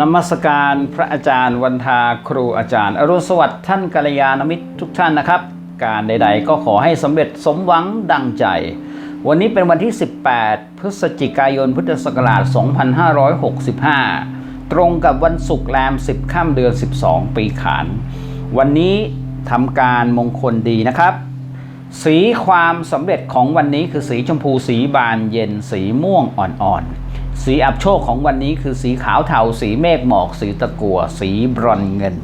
นมัสการพระอาจารย์วันทาครูอาจารย์ อรุณสวัสดิ์ท่านกัลยาณมิตรทุกท่านนะครับ การใดๆก็ขอให้สำเร็จสมหวังดังใจ วันนี้เป็นวันที่ 18 พฤศจิกายนพุทธศักราช 2565 ตรงกับวันศุกร์แรม 10ค่ำเดือน 12 ปีขาน วันนี้ทำการมงคลดีนะครับ สีความสำเร็จของวันนี้คือสีชมพูสีบานเย็นสีม่วงอ่อนๆ สีอับโชคของวันนี้คือสีขาวเทาสีเมฆหมอก สีตะกัว สีบรอนเงิน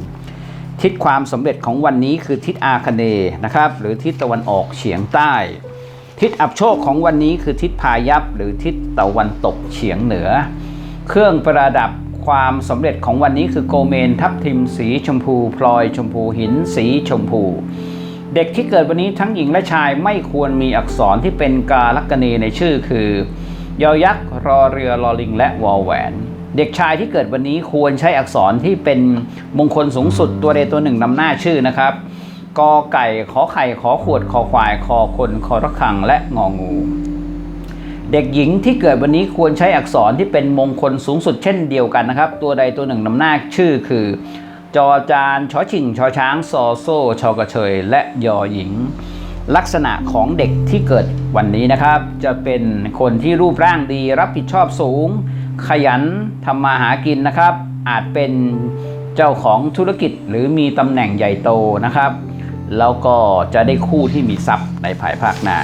ทิศความสำเร็จของวันนี้คือทิศอาคเนนะครับ หรือทิศตะวันออกเฉียงใต้ ทิศอับโชคของวันนี้คือทิศพายัพหรือทิศตะวันตกเฉียงเหนือ เครื่องประดับความสำเร็จของวันนี้คือโกเมนทับทิมสีชมพูพลอยชมพูหินสีชมพู เด็กที่เกิดวันนี้ทั้งหญิงและชายไม่ควรมีอักษรที่เป็นกาลักเนในชื่อคือ ยอยักษ์รอเรือลอลิง และวอแหวน เด็กชายที่เกิดวันนี้ควรใช้อักษรที่เป็นมงคลสูงสุดตัวใดตัวหนึ่งนำหน้าชื่อนะครับกอไก่ขอไข่ขอขวดคอควายคอคนคอระฆังและงองู เด็กหญิงที่เกิดวันนี้ควรใช้อักษรที่เป็นมงคลสูงสุดเช่นเดียวกันนะครับ ตัวใดตัวหนึ่งนำหน้าชื่อคือ จอจานชอชิงชอช้างซอโซ่ชอกระเชยและยอหญิง ลักษณะของเด็กที่เกิดวันนี้นะครับ จะเป็นคนที่รูปร่างดีรับผิดชอบสูง ขยันทำมาหากินนะครับ อาจเป็นเจ้าของธุรกิจหรือมีตำแหน่งใหญ่โตนะครับ แล้วก็จะได้คู่ที่มีทรัพย์ในภายภาคหน้า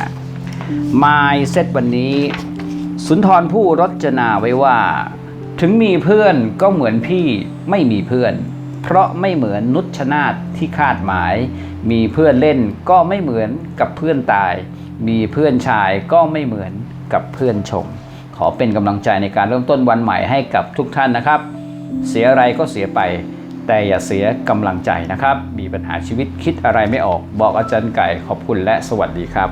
มายเซตวันนี้ สุนทรผู้รจนาไว้ว่า ถึงมีเพื่อนก็เหมือนพี่ไม่มีเพื่อน เพราะไม่เหมือนนุชนาธที่คาดหมาย มีเพื่อนเล่นก็ไม่เหมือนกับเพื่อนตาย มีเพื่อนชายก็ไม่เหมือนกับเพื่อนชม ขอเป็นกำลังใจในการเริ่มต้นวันใหม่ให้กับทุกท่านนะครับ เสียอะไรก็เสียไปแต่อย่าเสียกำลังใจนะครับ มีปัญหาชีวิตคิดอะไรไม่ออก บอกอาจารย์ไก่ขอบคุณและสวัสดีครับ